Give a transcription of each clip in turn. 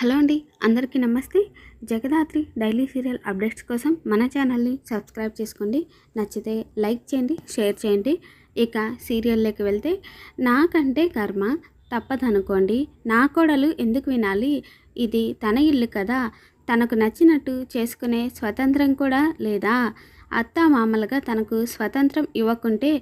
Hello అండి అందరికీ నమస్తే. జగదాత్రి డైలీ సీరియల్ అప్డేట్స్ కోసం మన ఛానల్ని సబ్స్క్రైబ్ చేసుకోండి. నచ్చితే లైక్ చేయండి షేర్ చేయండి. ఇక సీరియల్లోకి వెళ్తే నాకంటే కర్మ తప్పదనుకోండి. నా కోడలు ఎందుకు వినాలి? ఇది తన ఇల్లు కదా. తనకు నచ్చినట్టు చేసుకునే స్వతంత్రం కూడా లేదా? అత్త మామలుగా తనకు స్వతంత్రం ఇవ్వకుంటే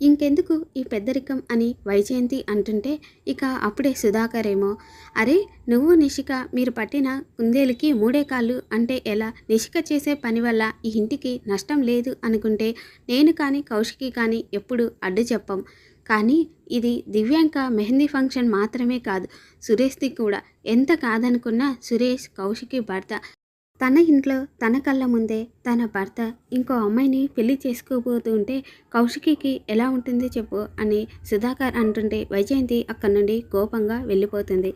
ఇంకెందుకు ఈ పెద్దరికం అని వైజయంతి అంటుంటే ఇక అప్పుడే సుధాకర్ ఏమో అరే నువ్వు నిషిక మీరు పట్టిన కుందేలుకి మూడే కాళ్ళు అంటే ఎలా? నిషిక చేసే పని వల్ల ఈ ఇంటికి నష్టం లేదు అనుకుంటే నేను కానీ కౌశికి కానీ ఎప్పుడు అడ్డు చెప్పం. కానీ ఇది దివ్యాంక మెహందీ ఫంక్షన్ మాత్రమే కాదు సురేష్ది కూడా. ఎంత కాదనుకున్నా సురేష్ కౌశికి భర్త. తన ఇంట్లో తన కళ్ళ ముందే తన భర్త ఇంకో అమ్మాయిని పెళ్ళి చేసుకోబోతుంటే కౌశికికి ఎలా ఉంటుంది చెప్పు అని సుధాకర్ అంటుంటే వైజయంతి అక్కడి నుండి కోపంగా వెళ్ళిపోతుంది.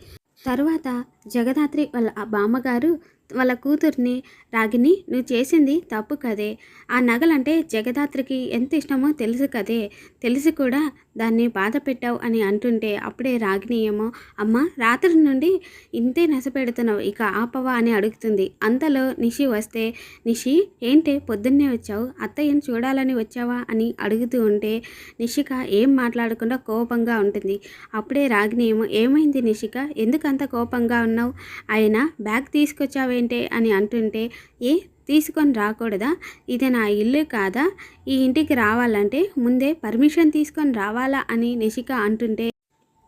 తరువాత జగదాత్రి వాళ్ళ ఆ బామ్మగారు వాళ్ళ కూతుర్ని రాగిని నువ్వు చేసింది తప్పు కదే. ఆ నగలంటే జగదాత్రికి ఎంత ఇష్టమో తెలుసు కదే. తెలిసి కూడా దాన్ని బాధ పెట్టావు అని అంటుంటే అప్పుడే రాగిని ఏమో అమ్మ రాత్రి నుండి ఇంతే నశపెడుతున్నావు ఇక ఆపవా అని అడుగుతుంది. అంతలో నిషి వస్తే నిషి ఏంటి పొద్దున్నే వచ్చావు? అత్తయ్యను చూడాలని వచ్చావా? అని అడుగుతూ ఉంటే నిషిక ఏం మాట్లాడకుండా కోపంగా ఉంటుంది. అప్పుడే రాగిని ఏమో ఏమైంది నిషిక? ఎందుకంత కోపంగా ఉన్నావు? ఆయన బ్యాగ్ తీసుకొచ్చావేంటే? అని అంటుంటే ఏ తీసుకొని రాకూడదా? ఇది నా ఇల్లు కాదా? ఈ ఇంటికి రావాలంటే ముందే పర్మిషన్ తీసుకొని రావాలా అని నిషిక అంటుంటే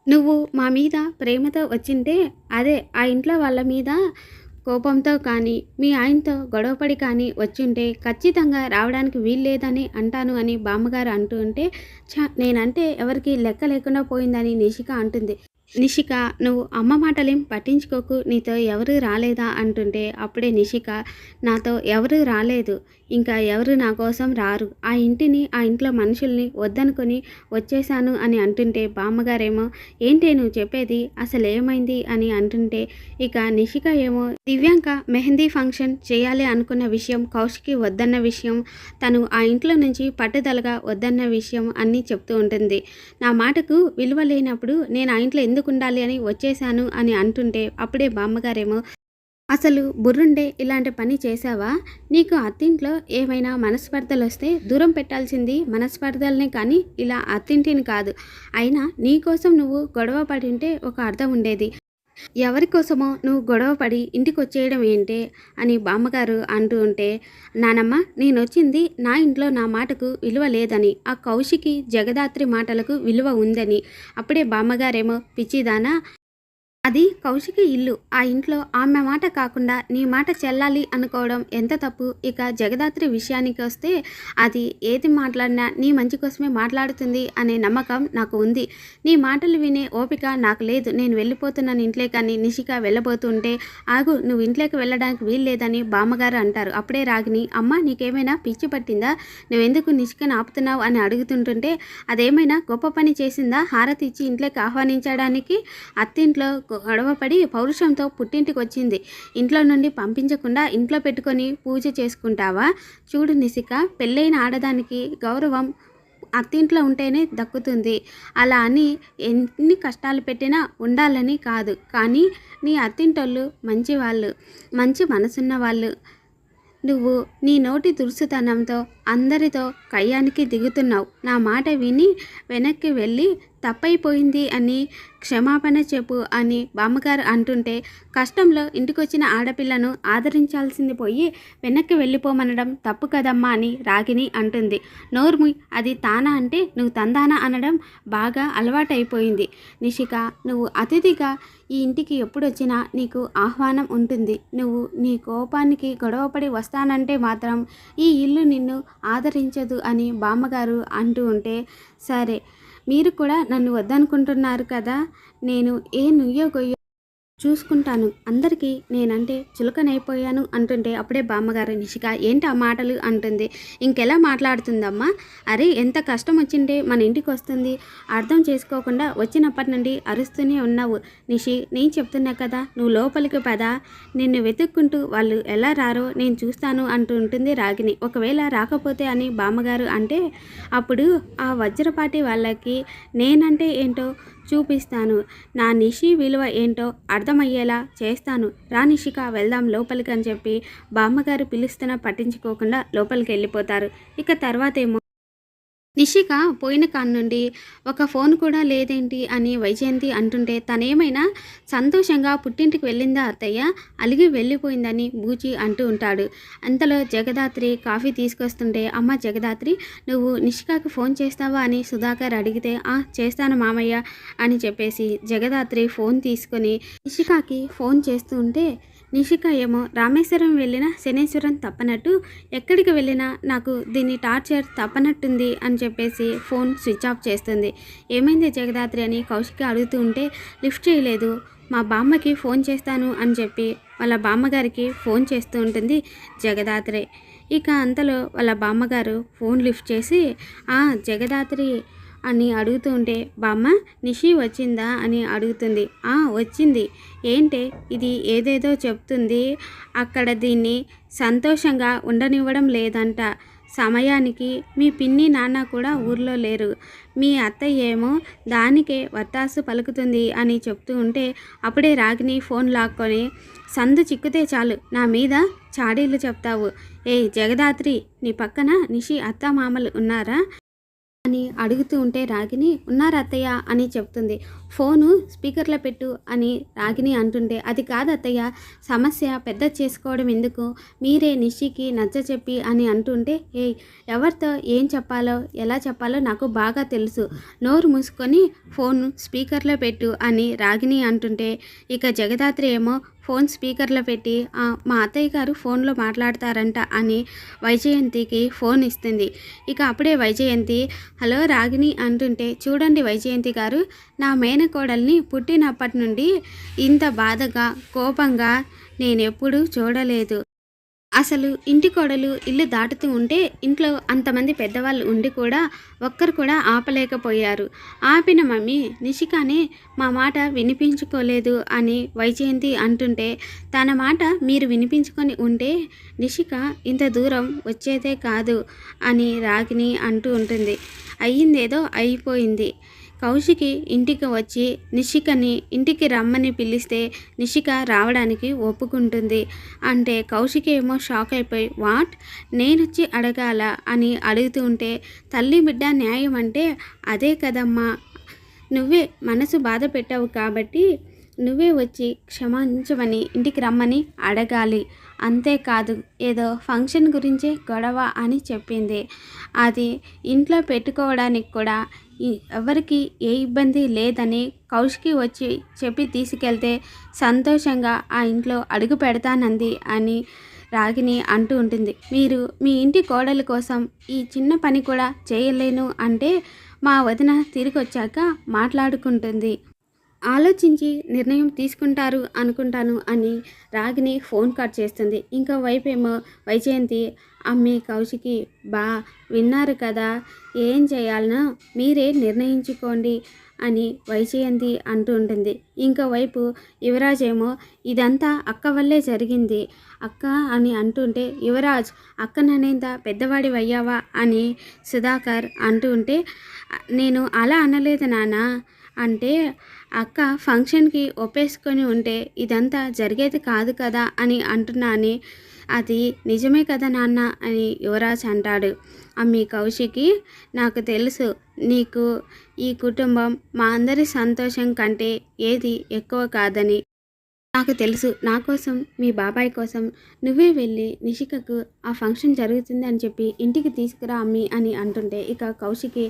నువ్వు మా మీద ప్రేమతో వచ్చింటే అదే ఆ ఇంట్లో వాళ్ళ మీద కోపంతో కానీ మీ ఆయనతో గొడవపడి కానీ వచ్చుంటే ఖచ్చితంగా రావడానికి వీల్లేదని అంటాను అని బామ్మగారు అంటూ ఉంటే నేనంటే ఎవరికి లెక్క లేకుండా పోయిందని నిషిక అంటుంది. నిషిక నువ్వు అమ్మ మాటలేం పట్టించుకోకు నీతో ఎవరు రాలేదా? అంటుంటే అప్పుడే నిషిక నాతో ఎవరు రాలేదు. ఇంకా ఎవరు నా కోసం రారు. ఆ ఇంటిని ఆ ఇంట్లో మనుషుల్ని వద్దనుకొని వచ్చేసాను అని అంటుంటే బామ్మగారేమో ఏంటి నువ్వు చెప్పేది? అసలు ఏమైంది అని అంటుంటే ఇక నిషిక ఏమో దివ్యాంక మెహందీ ఫంక్షన్ చేయాలి అనుకున్న విషయం కౌశికి వద్దన్న విషయం తను ఆ ఇంట్లో నుంచి పట్టుదలగా వద్దన్న విషయం అన్నీ చెప్తూ ఉంటుంది. నా మాటకు విలువ లేనప్పుడు నేను ఆ ఇంట్లో ఎందుకు ఉండాలి అని వచ్చేసాను అని అంటుంటే అప్పుడే బామ్మగారేమో అసలు బుర్రుండే ఇలాంటి పని చేశావా? నీకు అత్తింట్లో ఏమైనా మనస్పర్ధలు వస్తే దూరం పెట్టాల్సింది మనస్పర్ధలనే కానీ ఇలా అత్తింటిని కాదు. అయినా నీకోసం నువ్వు గొడవ పడి ఉంటే ఒక అర్థం ఉండేది. ఎవరి కోసమో నువ్వు గొడవ పడి ఇంటికి వచ్చేయడం ఏంటి? అని బామ్మగారు అంటూ ఉంటే నానమ్మ నేను వచ్చింది నా ఇంట్లో నా మాటకు విలువ లేదని ఆ కౌశికి జగదాత్రి మాటలకు విలువ ఉందని. అప్పుడే బామ్మగారేమో పిచ్చిదానా అది కౌశికి ఇల్లు. ఆ ఇంట్లో ఆమె మాట కాకుండా నీ మాట చెల్లాలి అనుకోవడం ఎంత తప్పు? ఇక జగదాత్రి విషయానికి వస్తే అది ఏది మాట్లాడినా నీ మంచి కోసమే మాట్లాడుతుంది అనే నమ్మకం నాకు ఉంది. నీ మాటలు వినే ఓపిక నాకు లేదు. నేను వెళ్ళిపోతున్నాను ఇంట్లో కానీ నిషిక వెళ్ళబోతుంటే ఆగు నువ్వు ఇంట్లోకి వెళ్ళడానికి వీల్లేదని బామ్మగారు అంటారు. అప్పుడే రాగిని అమ్మ నీకేమైనా పిచ్చి పట్టిందా? నువ్వెందుకు నిషికను ఆపుతున్నావు? అని అడుగుతుంటుంటే అదేమైనా గొప్ప పని చేసిందా? హారతి ఇచ్చి ఇంట్లోకి ఆహ్వానించడానికి? అత్తింట్లో గొడవపడి పౌరుషంతో పుట్టింటికి వచ్చింది. ఇంట్లో నుండి పంపించకుండా ఇంట్లో పెట్టుకొని పూజ చేసుకుంటావా? చూడు నిసిక పెళ్ళైన ఆడదానికి గౌరవం అత్తింట్లో ఉంటేనే దక్కుతుంది. అలా అని ఎన్ని కష్టాలు పెట్టినా ఉండాలని కాదు. కానీ నీ అత్తింటోళ్ళు మంచి వాళ్ళు మంచి మనసున్న వాళ్ళు నువ్వు నీ నోటి దురుసుతనంతో అందరితో కయ్యానికి దిగుతున్నావు. నా మాట విని వెనక్కి వెళ్ళి తప్పైపోయింది అని క్షమాపణ చెప్పు అని బామ్మగారు అంటుంటే కష్టంలో ఇంటికొచ్చిన ఆడపిల్లను ఆదరించాల్సింది పోయి వెనక్కి వెళ్ళిపోమనడం తప్పు కదమ్మా అని రాగిని అంటుంది. నోర్ము అది తానా అంటే నువ్వు తందానా అనడం బాగా అలవాటైపోయింది. నిషిక నువ్వు అతిథిగా ఈ ఇంటికి ఎప్పుడు వచ్చినా నీకు ఆహ్వానం ఉంటుంది. నువ్వు నీ కోపానికి గొడవపడి వస్తానంటే మాత్రం ఈ ఇల్లు నిన్ను ఆదరించదు అని బామ్మగారు అంటూ ఉంటే సరే మీరు కూడా నన్ను వద్దనుకుంటున్నారు కదా నేను ఏ నుయ్యో గొయ్యో చూసుకుంటాను. అందరికీ నేనంటే చులకనైపోయాను అంటుంటే అప్పుడే బామ్మగారు నిషిక ఏంటి ఆ మాటలు? అంటుంది. ఇంకెలా మాట్లాడుతుందమ్మా? అరే ఎంత కష్టం వచ్చింటే మన ఇంటికి వస్తుంది. అర్థం చేసుకోకుండా వచ్చినప్పటి నుండి అరుస్తూనే ఉన్నావు. నిషి నేను చెప్తున్నా కదా నువ్వు లోపలికి పదా. నిన్ను వెతుక్కుంటూ వాళ్ళు ఎలా రారో నేను చూస్తాను అంటూ ఉంటుంది రాగిని ఒకవేళ రాకపోతే అని బామ్మగారు అంటే అప్పుడు ఆ వజ్రపాటి వాళ్ళకి నేనంటే ఏంటో? చూపిస్తాను. నా నిషి విలువ ఏంటో అర్థమయ్యేలా చేస్తాను. రా నిషిక వెళ్దాం లోపలికి అని చెప్పి బామ్మగారు పిలుస్తున్నా పట్టించుకోకుండా లోపలికి వెళ్ళిపోతారు ఇక తర్వాత ఏమో నిషిక పోయిన నుండి ఒక ఫోన్ కూడా లేదేంటి అని వైజయంతి అంటుంటే తనేమైనా సంతోషంగా పుట్టింటికి వెళ్ళిందా అత్తయ్య? అలిగి వెళ్ళిపోయిందని బూచి అంటూ ఉంటాడు. అంతలో జగదాత్రి కాఫీ తీసుకొస్తుంటే అమ్మ జగదాత్రి నువ్వు నిషికాకి ఫోన్ చేస్తావా? అని సుధాకర్ అడిగితే ఆ చేస్తాను మామయ్య అని చెప్పేసి జగదాత్రి ఫోన్ తీసుకొని నిషికాకి ఫోన్ చేస్తూ ఉంటే నిషిక ఏమో రామేశ్వరం వెళ్ళినా శనేశ్వరం తప్పనట్టు ఎక్కడికి వెళ్ళినా నాకు దీని టార్చర్ తప్పనట్టుంది అని చెప్పేసి ఫోన్ స్విచ్ ఆఫ్ చేస్తుంది. ఏమైంది జగదాత్రి అని కౌశిక్ అడుగుతూ ఉంటే లిఫ్ట్ చేయలేదు. మా బామ్మకి ఫోన్ చేస్తాను అని చెప్పి వాళ్ళ బామ్మగారికి ఫోన్ చేస్తూ ఉంటుంది జగదాత్రి. ఇక అంతలో వాళ్ళ బామ్మగారు ఫోన్ లిఫ్ట్ చేసి "ఆ, జగదాత్రి అని అడుగుతూ ఉంటే బామ్మ నిషి వచ్చిందా అని అడుగుతుంది. "ఆ, వచ్చింది. ఏంటే ఇది ఏదేదో చెప్తుంది. అక్కడ దీన్ని సంతోషంగా ఉండనివ్వడం లేదంట. సమయానికి మీ పిన్ని నాన్న కూడా ఊర్లో లేరు. మీ అత్తయ్య ఏమో దానికే వత్తాసు పలుకుతుంది అని చెప్తూ ఉంటే అప్పుడే రాగిని ఫోన్ లాక్కొని సందు చిక్కితే చాలు నా మీద చాడీలు చెప్తావు. ఏ జగదాత్రి నీ పక్కన నిషి అత్త మామలు ఉన్నారా? అని అడుగుతూ ఉంటే రాగిని ఉన్నారు అత్తయ్య అని చెప్తుంది. ఫోను స్పీకర్లో పెట్టు అని రాగిని అంటుంటే అది కాదు అత్తయ్య సమస్య పెద్ద చేసుకోవడం ఎందుకు? మీరే నిషికి నచ్చ చెప్పి అని అంటుంటే ఏ ఎవరితో ఏం చెప్పాలో ఎలా చెప్పాలో నాకు బాగా తెలుసు. నోరు మూసుకొని ఫోన్ స్పీకర్లో పెట్టు అని రాగిని అంటుంటే ఇక జగదాత్రి ఏమో ఫోన్ స్పీకర్లో పెట్టి మా అత్తయ్య గారు ఫోన్లో మాట్లాడతారంట అని వైజయంతికి ఫోన్ ఇస్తుంది. ఇక అప్పుడే వైజయంతి హలో రాగిని అంటుంటే చూడండి వైజయంతి గారు నా మేనకోడల్ని పుట్టినప్పటి నుండి ఇంత బాధగా కోపంగా నేనెప్పుడూ చూడలేదు. అసలు ఇంటి కోడలు ఇల్లు దాటుతూ ఉంటే ఇంట్లో అంతమంది పెద్దవాళ్ళు ఉండి కూడా ఒక్కరు కూడా ఆపలేకపోయారు. ఆపిన మమ్మీ నిషికానే మా మాట వినిపించుకోలేదు అని వైజయంతి అంటుంటే తన మాట మీరు వినిపించుకొని ఉంటే నిషిక ఇంత దూరం వచ్చేదే కాదు అని రాగిని అంటూ ఉంటుంది. అయ్యిందేదో అయిపోయింది. కౌశికి ఇంటికి వచ్చి నిషికని ఇంటికి రమ్మని పిలిస్తే నిషిక రావడానికి ఒప్పుకుంటుంది. అంటే కౌశికి ఏమో షాక్ అయిపోయి వాట్? నేనొచ్చి అడగాల? అని అడుగుతూ ఉంటే తల్లి బిడ్డ న్యాయం అంటే అదే కదమ్మా. నువ్వే మనసు బాధ పెట్టావు కాబట్టి నువ్వే వచ్చి క్షమించమని ఇంటికి రమ్మని అడగాలి. అంతేకాదు ఏదో ఫంక్షన్ గురించే గొడవ అని చెప్పింది. అది ఇంట్లో పెట్టుకోవడానికి కూడా ఎవరికి ఏ ఇబ్బంది లేదని కౌశికి వచ్చి చెప్పి తీసుకెళ్తే సంతోషంగా ఆ ఇంట్లో అడుగు పెడతానంది అని రాగిని అంటూ ఉంటుంది. మీరు మీ ఇంటి కోడల కోసం ఈ చిన్న పని కూడా చేయలేను అంటే మా వదిన తిరిగి వచ్చాక మాట్లాడుకుంటుంది. ఆలోచించి నిర్ణయం తీసుకుంటారు అనుకుంటాను అని రాగిని ఫోన్ కట్ చేస్తుంది. ఇంకో వైపేమో వైజయంతి అమ్మి కౌశికి బా విన్నారు కదా ఏం చేయాలనో మీరే నిర్ణయించుకోండి అని వైజయంతి అంటూ ఉంటుంది. ఇంకోవైపు యువరాజ్ ఏమో ఇదంతా అక్క వల్లే జరిగింది అక్క అని అంటుంటే యువరాజ్ అక్క అక్కననేంత పెద్దవాడి అయ్యావా అని సుధాకర్ అంటూ ఉంటే నేను అలా అనలేదు నాన్న అంటే అక్క ఫంక్షన్కి ఒప్పేసుకొని ఉంటే ఇదంతా జరిగేది కాదు కదా అని అంటున్నాని. అది నిజమే కదా నాన్న అని యువరాజ్ అంటాడు. అమ్మి కౌశికి నాకు తెలుసు నీకు ఈ కుటుంబం మా అందరి సంతోషం కంటే ఏది ఎక్కువ కాదని. నాకు తెలుసు. నా కోసం మీ బాబాయ్ కోసం నువ్వే వెళ్ళి నిషికకు ఆ ఫంక్షన్ జరుగుతుంది అని చెప్పి ఇంటికి తీసుకురా అమ్మి అని అంటుంటే ఇక కౌశికి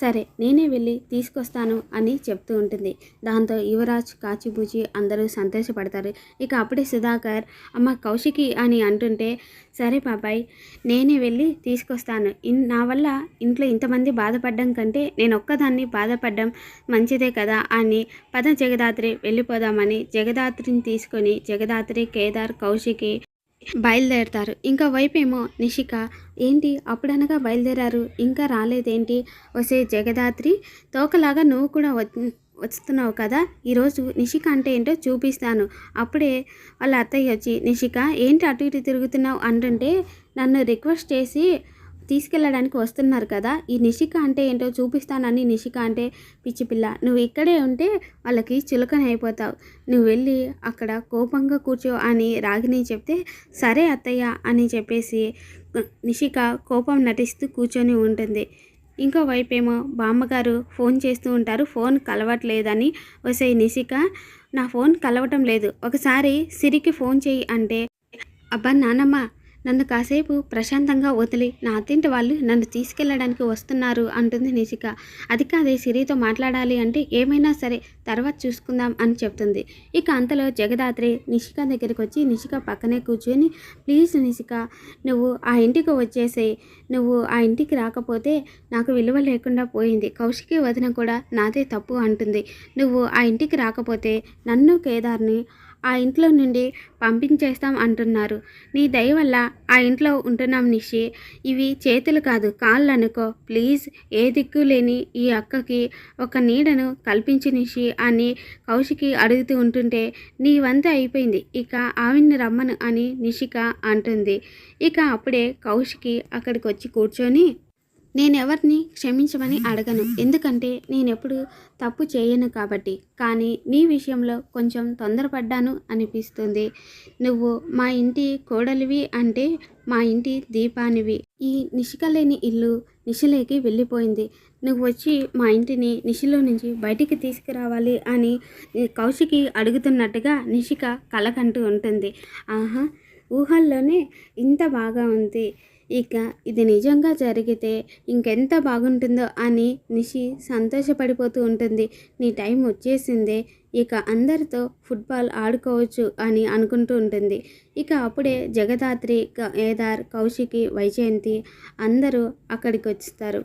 సరే నేనే వెళ్ళి తీసుకొస్తాను అని చెప్తూ ఉంటుంది. దాంతో యువరాజ్ కాచిబూచి అందరూ సంతోషపడతారు. ఇక అప్పుడే సుధాకర్ అమ్మ కౌశికి అని అంటుంటే సరే బాబాయ్ నేనే వెళ్ళి తీసుకొస్తాను. ఇన్ నా వల్ల ఇంట్లో ఇంతమంది బాధపడడం కంటే నేను ఒక్కదాన్ని బాధపడడం మంచిదే కదా అని పద జగదాత్రి వెళ్ళిపోదామని జగదాత్రిని తీసుకొని జగదాత్రి కేదార్ కౌశికి బయలుదేరతారు. ఇంకా వైపేమో నిషిక ఏంటి అప్పుడనగా బయలుదేరారు? ఇంకా రాలేదేంటి? వసే జగదాత్రి తోకలాగా నువ్వు కూడా వస్తున్నావు కదా? ఈరోజు నిషిక అంటే ఏంటో చూపిస్తాను. అప్పుడే వాళ్ళ అత్తయ్య వచ్చి నిషిక ఏంటి అటు ఇటు తిరుగుతున్నావు? అంటుంటే నన్ను రిక్వెస్ట్ చేసి తీసుకెళ్ళడానికి వస్తున్నారు కదా. ఈ నిషిక అంటే ఏంటో చూపిస్తానని నిషిక అంటే పిచ్చి పిల్ల నువ్వు ఇక్కడే ఉంటే వాళ్ళకి చులకన అయిపోతావు. నువ్వు వెళ్ళి అక్కడ కోపంగా కూర్చో అని రాగిని చెప్తే సరే అత్తయ్య అని చెప్పేసి నిషిక కోపం నటిస్తూ కూర్చొని ఉంటుంది. ఇంకో వైపేమో బామ్మగారు ఫోన్ చేస్తూ ఉంటారు. ఫోన్ కలవట్లేదని వసే నిషిక నా ఫోన్ కలవటం లేదు. ఒకసారి సిరికి ఫోన్ చేయి అంటే అబ్బా నానమ్మ నన్ను కాసేపు ప్రశాంతంగా వదిలి నా అత్తింటి వాళ్ళు నన్ను తీసుకెళ్ళడానికి వస్తున్నారు అంటుంది నిషిక అది కాదే సిరితో మాట్లాడాలి అంటే ఏమైనా సరే తర్వాత చూసుకుందాం అని చెప్తుంది. ఇక అంతలో జగదాత్రి నిషిక దగ్గరికి వచ్చి నిషిక పక్కనే కూర్చొని ప్లీజ్ నిషిక నువ్వు ఆ ఇంటికి వచ్చేసేయి. నువ్వు ఆ ఇంటికి రాకపోతే నాకు విలువ లేకుండా పోయింది. కౌశికి వదిన కూడా నాదే తప్పు అంటుంది. నువ్వు ఆ ఇంటికి రాకపోతే నన్ను కేదార్ని ఆ ఇంట్లో నుండి పంపించేస్తాం అంటున్నారు. నీ దయ వల్ల ఆ ఇంట్లో ఉంటున్నాం నిషి. ఇవి చేతులు కాదు కాళ్ళు అనుకో ప్లీజ్ ఏ దిక్కు లేని ఈ అక్కకి ఒక నీడను కల్పించి నిషి అని కౌశికి అడుగుతూ ఉంటుంటే నీ వంత అయిపోయింది. ఇక ఆవిడ్ని రమ్మను అని నిషిక అంటుంది. ఇక అప్పుడే కౌశికి అక్కడికి వచ్చి కూర్చొని నేను ఎవరిని క్షమించమని అడగను. ఎందుకంటే నేను ఎప్పుడు తప్పు చేయను కాబట్టి. కానీ నీ విషయంలో కొంచెం తొందరపడ్డాను అనిపిస్తుంది. నువ్వు మా ఇంటి కోడలివి అంటే మా ఇంటి దీపానివి. ఈ నిషికలేని ఇల్లు నిషిలేకి వెళ్ళిపోయింది. నువ్వు వచ్చి మా ఇంటిని నిశిలో నుంచి బయటికి తీసుకురావాలి అని కౌశికి అడుగుతున్నట్టుగా నిషిక కలకంటూ ఉంటుంది. ఆహా ఊహల్లోనే ఇంత బాగా ఉంది. ఇక ఇది నిజంగా జరిగితే ఇంకెంత బాగుంటుందో అని నిషి సంతోషపడిపోతూ ఉంటుంది. నీ టైం వచ్చేసిందే ఇక అందరితో ఫుట్బాల్ ఆడుకోవచ్చు అని అనుకుంటూ ఉంటుంది. ఇక అప్పుడే జగదాత్రి కేదార్ కౌశికి వైజయంతి అందరూ అక్కడికి వస్తారు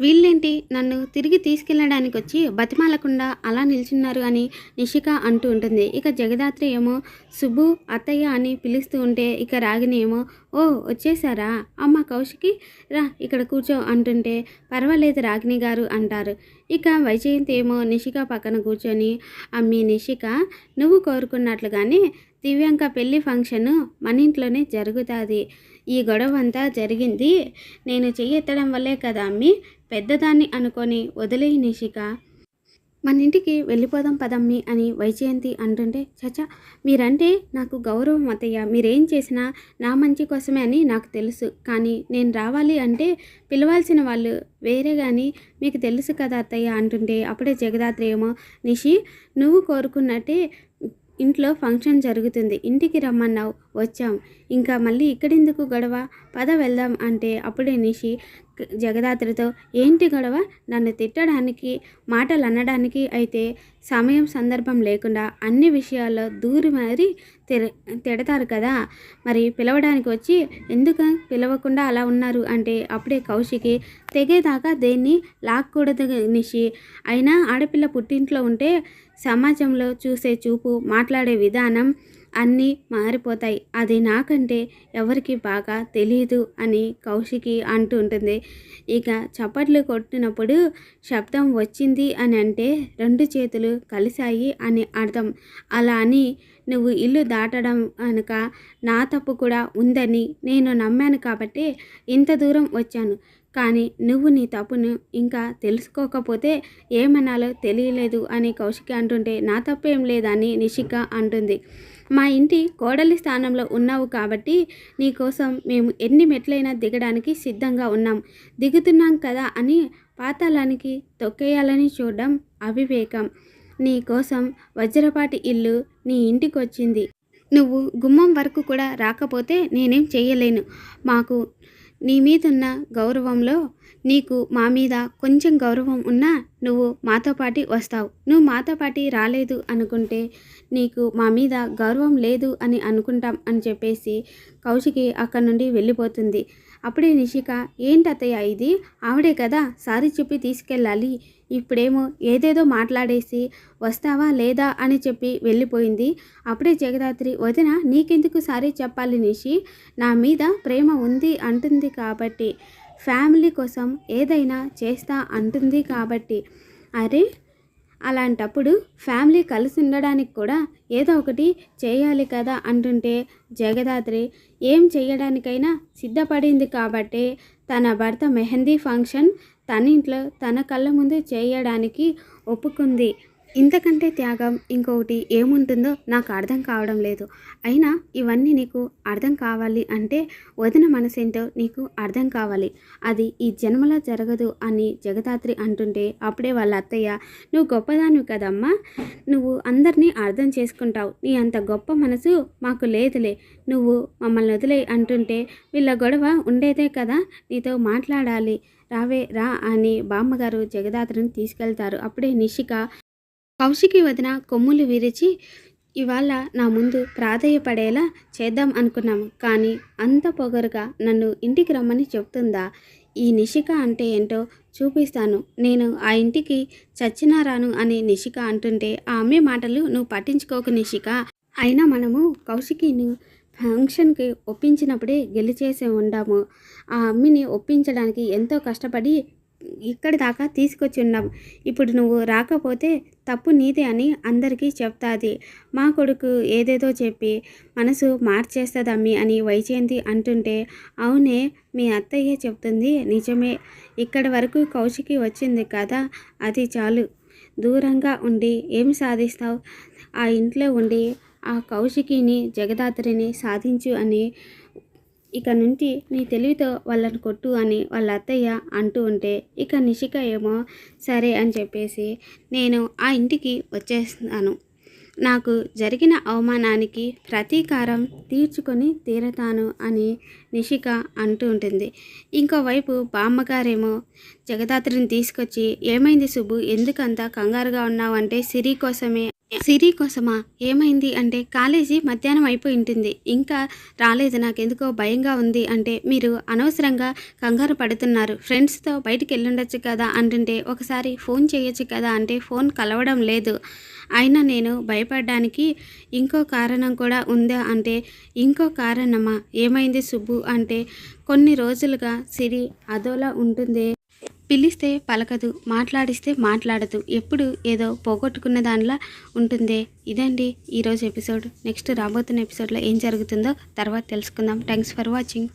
వీళ్ళేంటి? నన్ను తిరిగి తీసుకెళ్ళడానికి వచ్చి బతిమాలకుండా అలా నిల్చున్నారు అని నిషిక అంటూ ఉంటుంది. ఇక జగదాత్రి ఏమో సుబ్బు అత్తయ్య అని పిలుస్తూ ఉంటే ఇక రాగిని ఏమో ఓ వచ్చేసారా అమ్మ కౌశికి రా ఇక్కడ కూర్చో అంటుంటే పర్వాలేదు రాగిని గారు అంటారు. ఇక వైజయంతి ఏమో నిషిక పక్కన కూర్చొని అమ్మి నిషిక నువ్వు కోరుకున్నట్లుగానే దివ్యాంక పెళ్ళి ఫంక్షను మన ఇంట్లోనే జరుగుతుంది. ఈ గొడవ అంతా జరిగింది. నేను చెయ్యెత్తడం వల్లే కదా అమ్మి పెద్దదాన్ని అనుకొని వదిలే నిషిక. మన ఇంటికి వెళ్ళిపోదాం పదమ్మి అని వైజయంతి అంటుంటే చచా మీరంటే నాకు గౌరవం అత్తయ్య. మీరేం చేసినా నా మంచి కోసమే అని నాకు తెలుసు. కానీ నేను రావాలి అంటే పిలవాల్సిన వాళ్ళు వేరే కానీ మీకు తెలుసు కదా అత్తయ్య అంటుంటే అప్పుడే జగదాత్రి ఏమో నిషి నువ్వు కోరుకున్నట్టే ఇంట్లో ఫంక్షన్ జరుగుతుంది. ఇంటికి రమ్మన్నావు వచ్చాం. ఇంకా మళ్ళీ ఇక్కడెందుకు గొడవ? పద వెళ్దాం అంటే అప్పుడే నిషి జగదాత్రితో ఏంటి గొడవ? నన్ను తిట్టడానికి మాటలు అనడానికి అయితే సమయం సందర్భం లేకుండా అన్ని విషయాల్లో దూరి మరి తిడతారు కదా? మరి పిలవడానికి వచ్చి ఎందుకు పిలవకుండా అలా ఉన్నారు? అంటే అప్పుడే కౌశికి తెగేదాకా దేన్ని లాక్కూడదు నిషి. అయినా ఆడపిల్ల పుట్టింట్లో ఉంటే సమాజంలో చూసే చూపు మాట్లాడే విధానం అన్నీ మారిపోతాయి. అది నాకంటే ఎవరికి బాగా తెలియదు అని కౌశికి అంటూ ఉంటుంది. ఇక చప్పట్లు కొట్టినప్పుడు శబ్దం వచ్చింది అని అంటే రెండు చేతులు కలిశాయి అని అర్థం. అలా అని నువ్వు ఇల్లు దాటడం కనుక నా తప్పు కూడా ఉందని నేను నమ్మాను కాబట్టి ఇంత దూరం వచ్చాను. కానీ నువ్వు నీ తప్పును ఇంకా తెలుసుకోకపోతే ఏమనాలో తెలియలేదు అని కౌశిక అంటుంటే నా తప్పేం లేదని నిషిక అంటుంది. మా ఇంటి కోడలి స్థానంలో ఉన్నావు కాబట్టి నీకోసం మేము ఎన్ని మెట్లైనా దిగడానికి సిద్ధంగా ఉన్నాం. దిగుతున్నాం కదా అని పాతాళానికి తొక్కేయాలని చూడడం అవివేకం. నీ కోసం వజ్రపాటి ఇల్లు నీ ఇంటికి వచ్చింది నువ్వు గుమ్మం వరకు కూడా రాకపోతే నేనేం చేయలేను మాకు నీ మీదున్న గౌరవంలో నీకు మా మీద కొంచెం గౌరవం ఉన్నా నువ్వు మాతో పాటి వస్తావు. నువ్వు మాతో పాటి రాలేదు అనుకుంటే నీకు మా మీద గౌరవం లేదు అని అనుకుంటాం అని చెప్పేసి కౌశికి అక్కడి నుండి వెళ్ళిపోతుంది. అప్పుడే నిషిక ఏంటత్తయ్య ఇది? ఆవిడే కదా సారీ చెప్పి తీసుకెళ్ళాలి. ఇప్పుడేమో ఏదేదో మాట్లాడేసి వస్తావా లేదా అని చెప్పి వెళ్ళిపోయింది. అప్పుడే జగదాత్రి వదిన నీకెందుకు సారీ చెప్పాలి నిషి? నా మీద ప్రేమ ఉంది అంటుంది కాబట్టి ఫ్యామిలీ కోసం ఏదైనా చేస్తా అంటుంది కాబట్టి. అరే అలాంటప్పుడు ఫ్యామిలీ కలిసి ఉండడానికి కూడా ఏదో ఒకటి చేయాలి కదా అంటుంటే జగదాత్రి ఏం చేయడానికైనా సిద్ధపడింది కాబట్టి తన భర్త మెహందీ ఫంక్షన్ తన ఇంట్లో తన కళ్ళ ముందు చేయడానికి ఒప్పుకుంది. ఇంతకంటే త్యాగం ఇంకొకటి ఏముంటుందో నాకు అర్థం కావడం లేదు. అయినా ఇవన్నీ నీకు అర్థం కావాలి అంటే వదిన మనసేంటో నీకు అర్థం కావాలి. అది ఈ జన్మలో జరగదు అని జగదాత్రి అంటుంటే అప్పుడే వాళ్ళ అత్తయ్య నువ్వు గొప్పదానివి కదమ్మా. నువ్వు అందరినీ అర్థం చేసుకుంటావు. నీ అంత గొప్ప మనసు మాకు లేదులే. నువ్వు మమ్మల్ని వదిలే అంటుంటే వీళ్ళ గొడవ ఉండేదే కదా. నీతో మాట్లాడాలి. రావే రా అని బామ్మగారు జగదాత్రిని తీసుకెళ్తారు. అప్పుడే నిషిక కౌశికి వదిన కొమ్ములు విరిచి ఇవాళ నా ముందు ప్రాధేయపడేలా చేద్దాం అనుకున్నాము. కానీ అంత పొగరుగా నన్ను ఇంటికి రమ్మని చెప్తుందా? ఈ నిషిక అంటే ఏంటో చూపిస్తాను. నేను ఆ ఇంటికి చచ్చినా రాను అని నిషిక అంటుంటే ఆ అమ్మే మాటలు నువ్వు పట్టించుకోకు నిషిక. అయినా మనము కౌశికిని ఫంక్షన్కి ఒప్పించినప్పుడే గెలిచేసే ఉండాము. ఆ అమ్మిని ఒప్పించడానికి ఎంతో కష్టపడి ఇక్కడి దాకా తీసుకొచ్చి ఉన్నాం. ఇప్పుడు నువ్వు రాకపోతే తప్పు నీదే అని అందరికీ చెప్తాది. మా కొడుకు ఏదేదో చెప్పి మనసు మార్చేస్తుంది అమ్మి అని వైజయంతి అంటుంటే అవునే మీ అత్తయ్య చెప్తుంది నిజమే. ఇక్కడి వరకు కౌశికి వచ్చింది కదా అది చాలు. దూరంగా ఉండి ఏం సాధిస్తావు? ఆ ఇంట్లో ఉండి ఆ కౌశికిని జగదాత్రిని సాధించు అని ఇక నుంచి నీ తెలివితో వాళ్ళని కొట్టు అని వాళ్ళ అత్తయ్య అంటూ ఉంటే ఇక నిషిక ఏమో సరే అని చెప్పేసి నేను ఆ ఇంటికి వచ్చేస్తాను. నాకు జరిగిన అవమానానికి ప్రతీకారం తీర్చుకొని తీరతాను అని నిషిక అంటూ ఉంటుంది. ఇంకోవైపు బామ్మగారేమో జగదాత్రిని తీసుకొచ్చి ఏమైంది సుబ్బు? ఎందుకంత కంగారుగా ఉన్నావంటే సిరి కోసమే సిరి కోసమా? ఏమైంది అంటే కాలేజీ మధ్యాహ్నం అయిపోయింటుంది. ఇంకా రాలేదు నాకు ఎందుకో భయంగా ఉంది అంటే మీరు అనవసరంగా కంగారు పడుతున్నారు. ఫ్రెండ్స్తో బయటికి వెళ్ళుండొచ్చు కదా అంటుంటే ఒకసారి ఫోన్ చేయొచ్చు కదా అంటే ఫోన్ కలవడం లేదు. అయినా నేను భయపడడానికి ఇంకో కారణం కూడా ఉందా అంటే ఇంకో కారణమా? ఏమైంది సుబ్బు అంటే కొన్ని రోజులుగా సిరి అదోలా ఉంటుంది పిలిస్తే పలకదు మాట్లాడిస్తే మాట్లాడదు. ఎప్పుడు ఏదో పోగొట్టుకున్న దానిలా ఉంటుందే. ఇదండి ఈరోజు ఎపిసోడ్. నెక్స్ట్ రాబోతున్న ఎపిసోడ్లో ఏం జరుగుతుందో తర్వాత తెలుసుకుందాం. Thanks for watching.